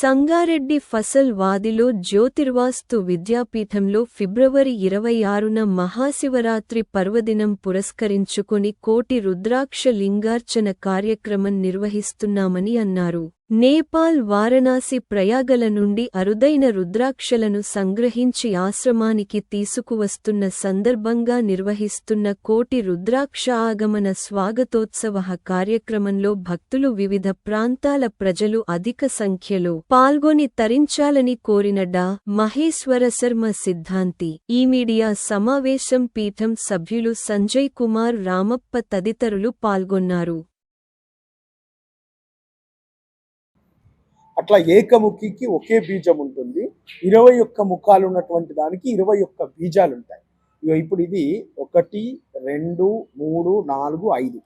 సంగారెడ్డి ఫసల్ వాదిలో జ్యోతిర్వాస్తు విద్యాపీఠంలో ఫిబ్రవరి ఇరవై ఆరున మహాశివరాత్రి పర్వదినం పురస్కరించుకుని కోటి రుద్రాక్ష లింగార్చన కార్యక్రమం నిర్వహిస్తున్నామని అన్నారు. నేపాల్ వారణాసి ప్రయాగల నుండి అరుదైన రుద్రాక్షలను సంగ్రహించి ఆశ్రమానికి తీసుకువస్తున్న సందర్భంగా నిర్వహిస్తున్న కోటి రుద్రాక్ష ఆగమన స్వాగతోత్సవ కార్యక్రమంలో భక్తులు వివిధ ప్రాంతాల ప్రజలు అధిక సంఖ్యలో పాల్గొని తరించాలని కోరిన డా. మహేశ్వర శర్మ సిద్ధాంతి. ఈ మీడియా సమావేశం పీఠం సభ్యులు సంజయ్ కుమార్ రామప్ప తదితరులు పాల్గొన్నారు. అట్లా ఏకముఖికి ఒకే బీజం ఉంటుంది. ఇరవై ఒక్క ముఖాలు ఉన్నటువంటి దానికి ఇరవై ఒక్క బీజాలు ఉంటాయి. ఇక ఇప్పుడు ఇది ఒకటి రెండు మూడు నాలుగు ఐదు.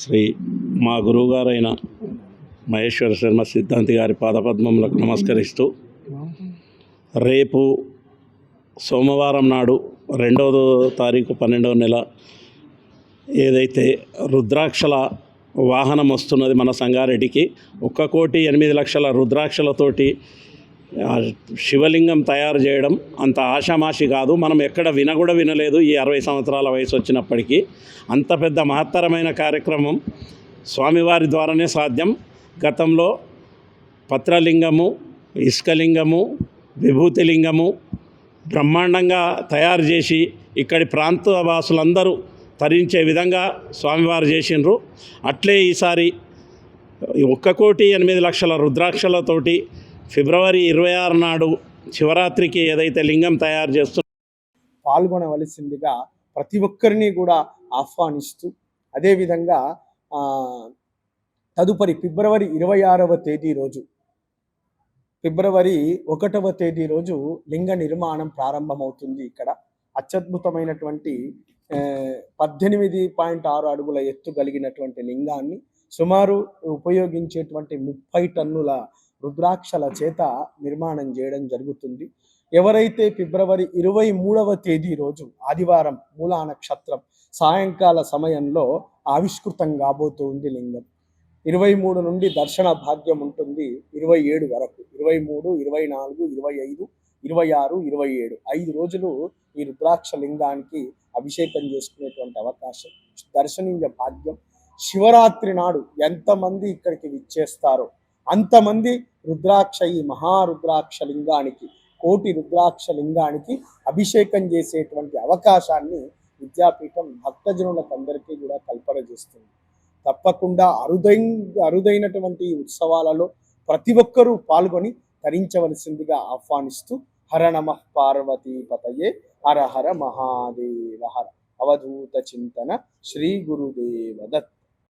శ్రీ మా గురువుగారైన మహేశ్వర శర్మ సిద్ధాంతి గారి పాదపద్మములకు నమస్కరిస్తూ రేపు సోమవారం నాడు రెండవ తారీఖు పన్నెండవ నెల ఏదైతే రుద్రాక్షల వాహనం వస్తున్నది మన సంగారెడ్డికి ఒక్క కోటి ఎనిమిది లక్షల రుద్రాక్షలతోటి శివలింగం తయారు చేయడం అంత ఆషామాషి కాదు. మనం ఎక్కడ విన కూడా వినలేదు ఈ అరవై సంవత్సరాల వయసు వచ్చినప్పటికీ. అంత పెద్ద మహత్తరమైన కార్యక్రమం స్వామివారి ద్వారానే సాధ్యం. గతంలో పత్రలింగము ఇసుకలింగము విభూతిలింగము బ్రహ్మాండంగా తయారు చేసి ఇక్కడి ప్రాంత వాసులందరూ తరించే విధంగా స్వామివారు చేసిండ్రు. అట్లే ఈసారి ఒక్క కోటి ఎనిమిది లక్షల రుద్రాక్షలతోటి ఫిబ్రవరి ఇరవై ఆరు నాడు శివరాత్రికి ఏదైతే లింగం తయారు చేస్తూ పాల్గొనవలసిందిగా ప్రతి ఒక్కరిని కూడా ఆహ్వానిస్తూ అదేవిధంగా తదుపరి ఫిబ్రవరి ఇరవై ఆరవ తేదీ రోజు ఫిబ్రవరి ఒకటవ తేదీ రోజు లింగ నిర్మాణం ప్రారంభమవుతుంది ఇక్కడ. అత్యద్భుతమైనటువంటి పద్దెనిమిది పాయింట్ ఆరు అడుగుల ఎత్తు కలిగినటువంటి లింగాన్ని సుమారు ఉపయోగించేటువంటి ముప్పై టన్నుల రుద్రాక్షల చేత నిర్మాణం చేయడం జరుగుతుంది. ఎవరైతే ఫిబ్రవరి ఇరవై మూడవ తేదీ రోజు ఆదివారం మూలా నక్షత్రం సాయంకాల సమయంలో ఆవిష్కృతం కాబోతుంది లింగం. ఇరవై మూడు నుండి దర్శన భాగ్యం ఉంటుంది ఇరవై ఏడు వరకు. ఇరవై మూడు ఇరవై నాలుగు ఇరవై ఐదు ఇరవై ఆరు ఇరవై ఏడు. ఐదు రోజులు ఈ రుద్రాక్ష లింగానికి అభిషేకం చేసుకునేటువంటి అవకాశం. దర్శనీయ భాగ్యం. శివరాత్రి నాడు ఎంతమంది ఇక్కడికి విచ్చేస్తారో అంతమంది రుద్రాక్ష ఈ మహారుద్రాక్ష లింగానికి కోటి రుద్రాక్ష లింగానికి అభిషేకం చేసేటువంటి అవకాశాన్ని విద్యాపీఠం భక్తజనులకు అందరికీ కూడా కల్పన చేస్తుంది తప్పకుండా అరుదైన అరుదైనటువంటి ఉత్సవాలలో ప్రతి ఒక్కరూ పాల్గొని ధరించవలసిందిగా ఆహ్వానిస్తూ హర నమ పార్వతీపతయే హర హర మహాదేవ హర. అవధూత చింతన శ్రీ గురుదేవ దత్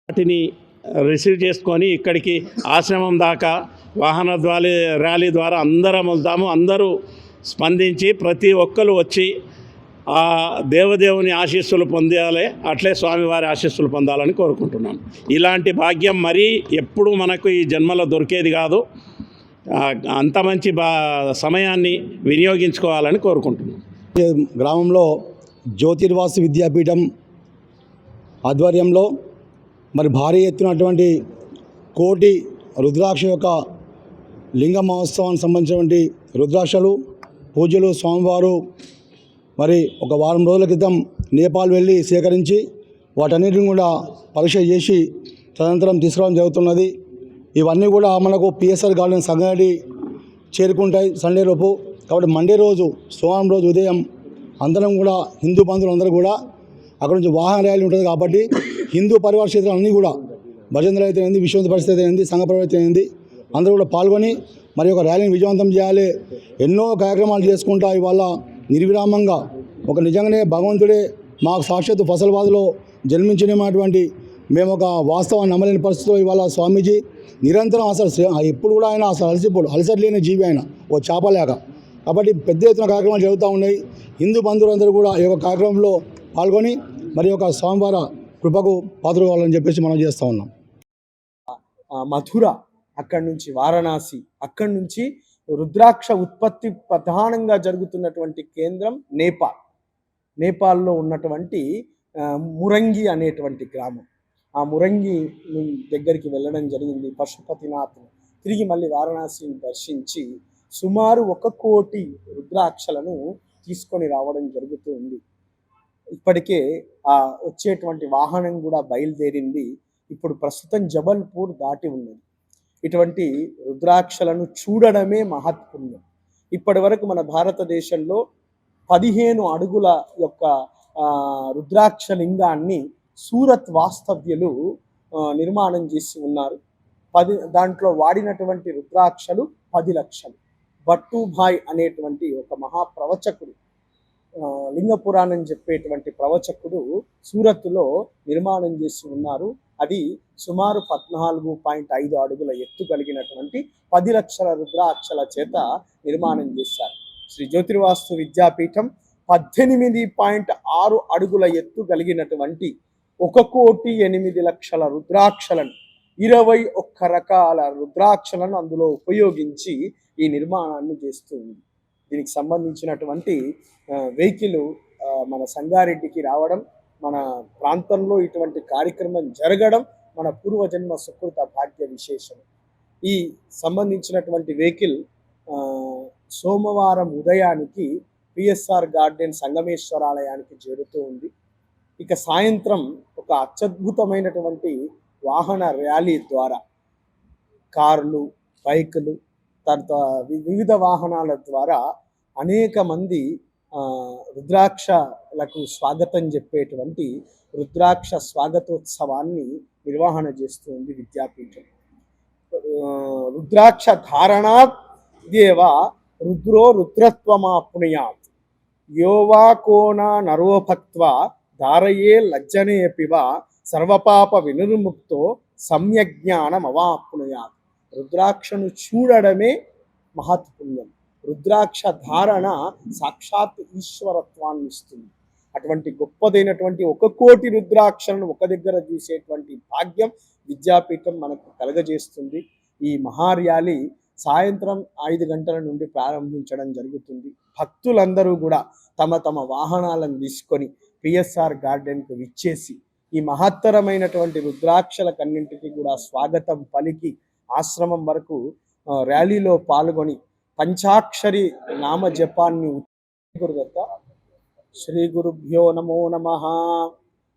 వాటిని రిసీవ్ చేసుకొని ఇక్కడికి ఆశ్రమం దాకా వాహన ద్వాలి ర్యాలీ ద్వారా అందరం వద్దాము అందరూ స్పందించి ప్రతి ఒక్కరు వచ్చి ఆ దేవదేవుని ఆశీస్సులు పొందాలి. అట్లే స్వామివారి ఆశీస్సులు పొందాలని కోరుకుంటున్నాను ఇలాంటి భాగ్యం మరీ ఎప్పుడు మనకు ఈ జన్మలో దొరికేది కాదు. అంత మంచి బా సమయాన్ని వినియోగించుకోవాలని కోరుకుంటున్నాను గ్రామంలో జ్యోతిర్వాసు విద్యాపీఠం ఆధ్వర్యంలో మరి భారీ ఎత్తునటువంటి కోటి రుద్రాక్ష యొక్క లింగ మహోత్సవానికి సంబంధించినటువంటి రుద్రాక్షలు పూజలు స్వామివారు మరి ఒక వారం రోజుల క్రితం నేపాల్ వెళ్ళి సేకరించి వాటన్నిటిని కూడా పరీక్ష చేసి తదనంతరం తీసుకురావడం జరుగుతున్నది. ఇవన్నీ కూడా మనకు పిఎస్ఆర్ గార్డెన్ సంగారెడ్డి చేరుకుంటాయి సండే లోపు. కాబట్టి మండే రోజు సోమవారం రోజు ఉదయం అందరం కూడా హిందూ బంధువులు అందరూ కూడా అక్కడ నుంచి వాహన ర్యాలీ ఉంటుంది కాబట్టి హిందూ పరివార క్షేత్రాలు అన్నీ కూడా భజనలు అయితే ఏంది విశ్వంత పరిస్థితి ఏంది సంఘ ప్రవర్తి ఏంది అందరూ కూడా పాల్గొని మరి ఒక ర్యాలీని విజయవంతం చేయాలి. ఎన్నో కార్యక్రమాలు చేసుకుంటా ఇవాళ నిర్విరామంగా ఒక నిజంగానే భగవంతుడే మాకు సాక్షాత్తు ఫసల్వాదులో జన్మించినటువంటి మేము ఒక వాస్తవాన్ని నమ్మలేని పరిస్థితిలో ఇవాళ స్వామీజీ నిరంతరం అసలు ఎప్పుడు కూడా ఆయన అసలు అలసిపోడు. అలసట లేని జీవి ఆయన. ఓ చేపలేక. కాబట్టి పెద్ద ఎత్తున కార్యక్రమాలు జరుగుతూ ఉన్నాయి. హిందూ బంధువులందరూ కూడా ఈ యొక్క కార్యక్రమంలో పాల్గొని మరి యొక్క స్వామివార కృపకు పాత్ర కావాలని చెప్పేసి మనం చేస్తూ ఉన్నాం. మథుర అక్కడి నుంచి వారణాసి అక్కడి నుంచి రుద్రాక్ష ఉత్పత్తి ప్రధానంగా జరుగుతున్నటువంటి కేంద్రం నేపాల్. నేపాల్లో ఉన్నటువంటి మురంగి అనేటువంటి గ్రామం. ఆ మురంగి దగ్గరికి వెళ్ళడం జరిగింది. పశుపతినాథ్ తిరిగి మళ్ళీ వారణాసిని దర్శించి సుమారు ఒక కోటి రుద్రాక్షలను తీసుకొని రావడం జరుగుతూ ఉంది ఇప్పటికే ఆ వచ్చేటువంటి వాహనం కూడా బయలుదేరింది. ఇప్పుడు ప్రస్తుతం జబల్పూర్ దాటి ఉన్నది. ఇటువంటి రుద్రాక్షలను చూడడమే మహత్పుణ్యం. ఇప్పటి వరకు మన భారతదేశంలో పదిహేను అడుగుల యొక్క రుద్రాక్ష లింగాన్ని సూరత్ వాస్తవ్యులు నిర్మాణం చేసి ఉన్నారు. పది దాంట్లో వాడినటువంటి రుద్రాక్షలు పది లక్షలు. భట్టుభాయ్ అనేటువంటి ఒక మహాప్రవచకుడు లింగ పురాణం చెప్పేటువంటి ప్రవచకుడు సూరత్లో నిర్మాణం చేసి ఉన్నారు. అది సుమారు పద్నాలుగు పాయింట్ ఐదు అడుగుల ఎత్తు కలిగినటువంటి పది లక్షల రుద్రాక్షల చేత నిర్మాణం చేశారు. శ్రీ జ్యోతిర్వాస్తు విద్యాపీఠం పద్దెనిమిది పాయింట్ ఆరు అడుగుల ఎత్తు కలిగినటువంటి ఒక కోటి ఎనిమిది లక్షల రుద్రాక్షలను ఇరవై ఒక్క రకాల రుద్రాక్షలను అందులో ఉపయోగించి ఈ నిర్మాణాన్ని చేస్తూ ఉంది. దీనికి సంబంధించినటువంటి వెహికల్ మన సంగారెడ్డికి రావడం మన ప్రాంతంలో ఇటువంటి కార్యక్రమం జరగడం మన పూర్వజన్మ సుకృత భాగ్య విశేషం. ఈ సంబంధించినటువంటి వెహికల్ సోమవారం ఉదయానికి పిఎస్ఆర్ గార్డెన్ సంగమేశ్వరాలయానికి చేరుతూ ఉంది. ఇక సాయంత్రం ఒక అత్యద్భుతమైనటువంటి వాహన ర్యాలీ ద్వారా కార్లు బైకులు తర్వాత వివిధ వాహనాల ద్వారా అనేక మంది రుద్రాక్షలకు స్వాగతం చెప్పేటువంటి రుద్రాక్ష స్వాగతోత్సవాన్ని నిర్వహణ చేస్తుంది విద్యాపీఠం. రుద్రాక్ష ధారణాత్ దేవ రుద్రో రుద్రత్వమాప్నుయాత్. యోవా కోన నరో ధారయే లజ్జనే పివ సర్వపాప వెనురుముక్తో సమ్యజ్ఞానం అవాప్నుయాత్ రుద్రాక్షను చూడడమే మహత్పుణ్యం. రుద్రాక్ష ధారణ సాక్షాత్ ఈశ్వరత్వాన్ని ఇస్తుంది అటువంటి గొప్పదైనటువంటి ఒక కోటి రుద్రాక్షలను ఒక దగ్గర చూసేటువంటి భాగ్యం విద్యాపీఠం మనకు కలగజేస్తుంది. ఈ మహార్యాలి సాయంత్రం ఐదు గంటల నుండి ప్రారంభించడం జరుగుతుంది. భక్తులందరూ కూడా తమ తమ వాహనాలను తీసుకొని పిఎస్ఆర్ గార్డెన్కు విచ్చేసి ఈ మహత్తరమైనటువంటి రుద్రాక్షలకన్నింటికి కూడా స్వాగతం పలికి ఆశ్రమం వరకు ర్యాలీలో పాల్గొని పంచాక్షరి నామ జపాన్ని గురుదత్త శ్రీ గురుభ్యో నమో నమ.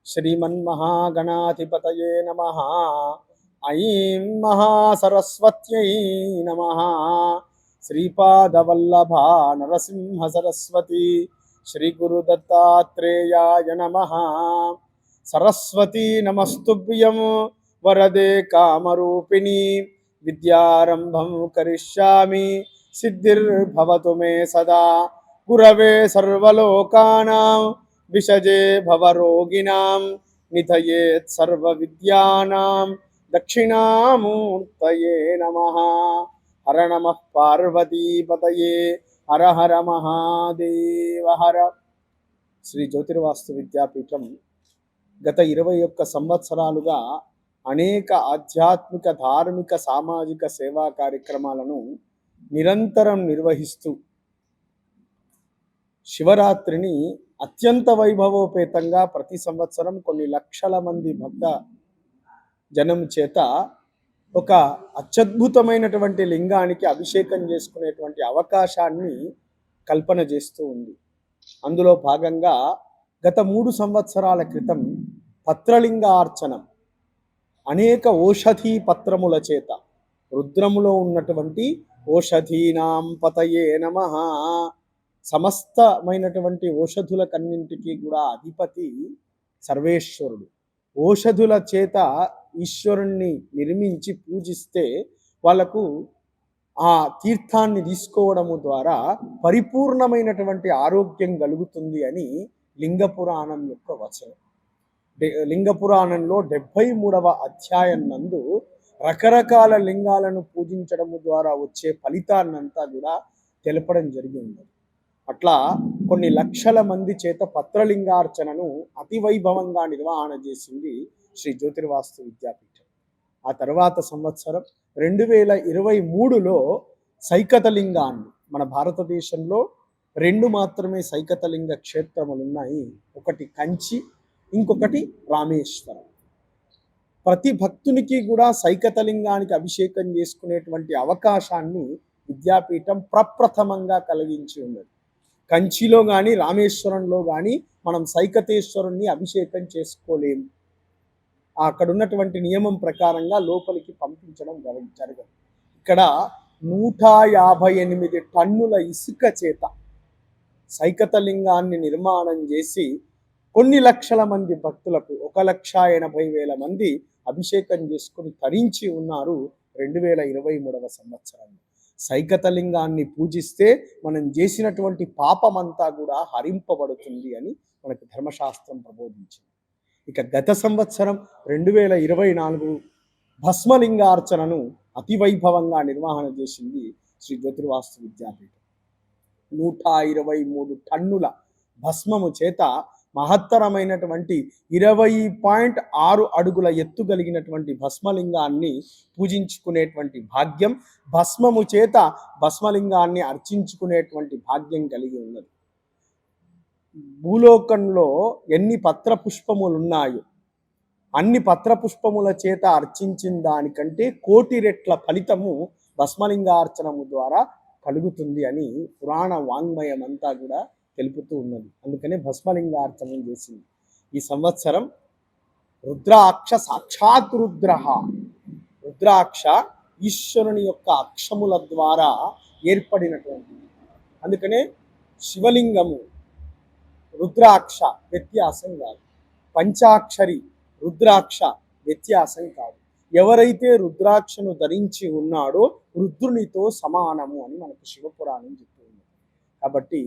శ్రీమన్మహాగణాధిపతయే నమ. ఐం మహాసరస్వత్యై నమ. శ్రీపాదవల్లభా నరసింహ సరస్వతి. श्री गुरु दत्तात्रेयाय नमः। सरस्वती नमस्तुभ्यं वरदे कामरूपिणी। विद्यारम्भं करिष्यामि। सिद्धिर्भवतु मे सदा। गुरवे सर्वलोकानां, विषजे भवरोगिणां, निधयेत् सर्वविद्यानां, दक्षिणामूर्तये नमः। हर नमः पार्वतीपतये। హర హర మహాదేవ హర. శ్రీ జ్యోతిర్వాస్తు విద్యాపీఠం గత ఇరవై ఒక్క సంవత్సరాలుగా అనేక ఆధ్యాత్మిక ధార్మిక సామాజిక సేవా కార్యక్రమాలను నిరంతరం నిర్వహిస్తూ శివరాత్రిని అత్యంత వైభవోపేతంగా ప్రతి సంవత్సరం కొన్ని లక్షల మంది భక్త జనం చేత ఒక అత్యద్భుతమైనటువంటి లింగానికి అభిషేకం చేసుకునేటువంటి అవకాశాన్ని కల్పన చేస్తూ ఉంది. అందులో భాగంగా గత మూడు సంవత్సరాల క్రితం పత్రలింగార్చనం అనేక ఓషధీ పత్రముల చేత రుద్రములో ఉన్నటువంటి ఓషధీనాం పతయే నమ సమస్తమైనటువంటి ఓషధులకన్నింటికి కూడా అధిపతి సర్వేశ్వరుడు. ఓషధుల చేత ఈశ్వరుణ్ణి నిర్మించి పూజిస్తే వాళ్ళకు ఆ తీర్థాన్ని తీసుకోవడము ద్వారా పరిపూర్ణమైనటువంటి ఆరోగ్యం కలుగుతుంది అని లింగ పురాణం యొక్క వచనం. లింగ పురాణంలో డెబ్భై మూడవ అధ్యాయం నందు రకరకాల లింగాలను పూజించడము ద్వారా వచ్చే ఫలితాన్నంతా కూడా తెలపడం జరిగింది అట్లా కొన్ని లక్షల మంది చేత పత్రలింగార్చనను అతి వైభవంగా నిర్వహణ చేసింది శ్రీ జ్యోతిర్వాస్తు విద్యాపీఠం. ఆ తర్వాత సంవత్సరం రెండు వేల ఇరవై మూడులో సైకతలింగాన్ని మన భారతదేశంలో రెండు మాత్రమే సైకతలింగ క్షేత్రములు ఉన్నాయి ఒకటి కంచి ఇంకొకటి రామేశ్వరం. ప్రతి భక్తునికి కూడా సైకతలింగానికి అభిషేకం చేసుకునేటువంటి అవకాశాన్ని విద్యాపీఠం ప్రప్రథమంగా కలిగించి ఉన్నది. కంచిలో కానీ రామేశ్వరంలో కానీ మనం సైకతేశ్వరుణ్ణి అభిషేకం చేసుకోలేము అక్కడ ఉన్నటువంటి నియమం ప్రకారంగా లోపలికి పంపించడం జరగ- జరగదు. ఇక్కడ నూట యాభై ఎనిమిది టన్నుల ఇసుక చేత సైకతలింగాన్ని నిర్మాణం చేసి కొన్ని లక్షల మంది భక్తులకు ఒక లక్ష ఎనభై వేల మంది అభిషేకం చేసుకుని తరించి ఉన్నారు రెండు వేల ఇరవై మూడవ సంవత్సరంలో. సైకతలింగాన్ని పూజిస్తే మనం చేసినటువంటి పాపమంతా కూడా హరింపబడుతుంది అని మనకు ధర్మశాస్త్రం ప్రబోధించింది. ఇక గత సంవత్సరం రెండు వేల ఇరవై నాలుగు భస్మలింగార్చనను అతి వైభవంగా నిర్వహణ చేసింది శ్రీ జ్యోతిర్వాస్తు విద్యాపీఠం. నూట ఇరవై మూడు టన్నుల భస్మము చేత మహత్తరమైనటువంటి ఇరవై పాయింట్ ఆరు అడుగుల ఎత్తు కలిగినటువంటి భస్మలింగాన్ని పూజించుకునేటువంటి భాగ్యం భస్మము చేత భస్మలింగాన్ని అర్చించుకునేటువంటి భాగ్యం కలిగి ఉన్నది. భూలోకంలో ఎన్ని పత్ర పుష్పములు ఉన్నాయో అన్ని పత్ర పుష్పముల చేత అర్చించిన దానికంటే కోటి రెట్ల ఫలితము భస్మలింగార్చనము ద్వారా కలుగుతుంది అని పురాణ వాంగ్మయం అంతా కూడా తెలుపుతూ ఉన్నది. అందుకనే భస్మలింగార్చనం చేసింది. ఈ సంవత్సరం రుద్రాక్ష సాక్షాత్ రుద్ర. రుద్రాక్ష ఈశ్వరుని యొక్క అక్షముల ద్వారా ఏర్పడినటువంటిది అందుకనే శివలింగము రుద్రాక్ష వ్యత్యాసం కాదు. పంచాక్షరి రుద్రాక్ష వ్యత్యాసం కాదు. ఎవరైతే రుద్రాక్షను ధరించి ఉన్నాడో రుద్రునితో సమానము అని మనకు శివపురాణం చెప్తుంది. కాబట్టి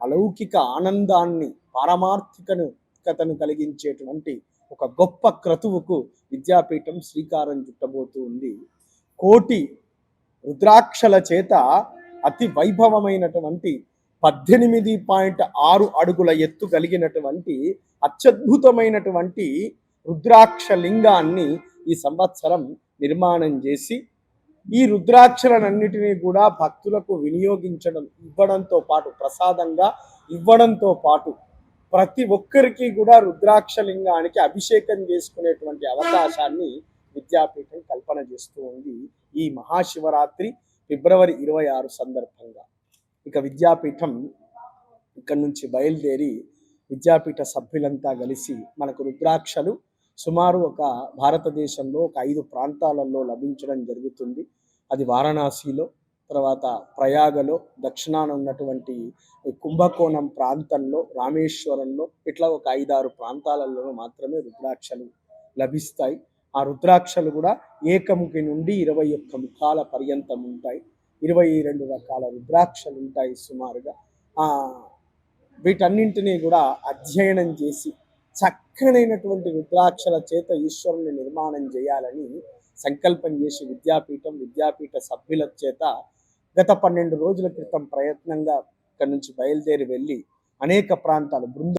అలౌకిక ఆనందాన్ని పారమార్థికను కథను కలిగించేటువంటి ఒక గొప్ప క్రతువుకు విద్యాపీఠం శ్రీకారం చుట్టబోతూ ఉంది కోటి రుద్రాక్షల చేత అతి వైభవమైనటువంటి పద్దెనిమిది పాయింట్ ఆరు అడుగుల ఎత్తు కలిగినటువంటి అత్యద్భుతమైనటువంటి రుద్రాక్ష లింగాన్ని ఈ సంవత్సరం నిర్మాణం చేసి ఈ రుద్రాక్షలన్నిటినీ కూడా భక్తులకు వినియోగించడం ఇవ్వడంతో పాటు ప్రసాదంగా ఇవ్వడంతో పాటు ప్రతి ఒక్కరికి కూడా రుద్రాక్షలింగానికి అభిషేకం చేసుకునేటువంటి అవకాశాన్ని విద్యాపీఠం కల్పన చేస్తూ ఉంది ఈ మహాశివరాత్రి ఫిబ్రవరి ఇరవై ఆరు సందర్భంగా. ఇక విద్యాపీఠం ఇక్కడ నుంచి బయలుదేరి విద్యాపీఠ సభ్యులంతా కలిసి మనకు రుద్రాక్షలు సుమారు ఒక భారతదేశంలో ఒక ఐదు ప్రాంతాలలో లభించడం జరుగుతుంది. అది వారణాసిలో తర్వాత ప్రయాగలో దక్షిణాన ఉన్నటువంటి కుంభకోణం ప్రాంతంలో రామేశ్వరంలో ఇట్లా ఒక ఐదారు ప్రాంతాలలో మాత్రమే రుద్రాక్షలు లభిస్తాయి. ఆ రుద్రాక్షలు కూడా ఏకముఖి నుండి ఇరవై ఒక్క ముఖాల పర్యంతం ఉంటాయి. ఇరవై రెండు రకాల రుద్రాక్షలు ఉంటాయి సుమారుగా. వీటన్నింటినీ కూడా అధ్యయనం చేసి చక్కనైనటువంటి రుద్రాక్షల చేత ఈశ్వరుని నిర్మాణం చేయాలని సంకల్పం చేసి విద్యాపీఠం విద్యాపీఠ సభ్యుల చేత గత పన్నెండు రోజుల క్రితం ప్రయత్నంగా ఇక్కడ నుంచి బయలుదేరి వెళ్ళి అనేక ప్రాంతాలు బృంద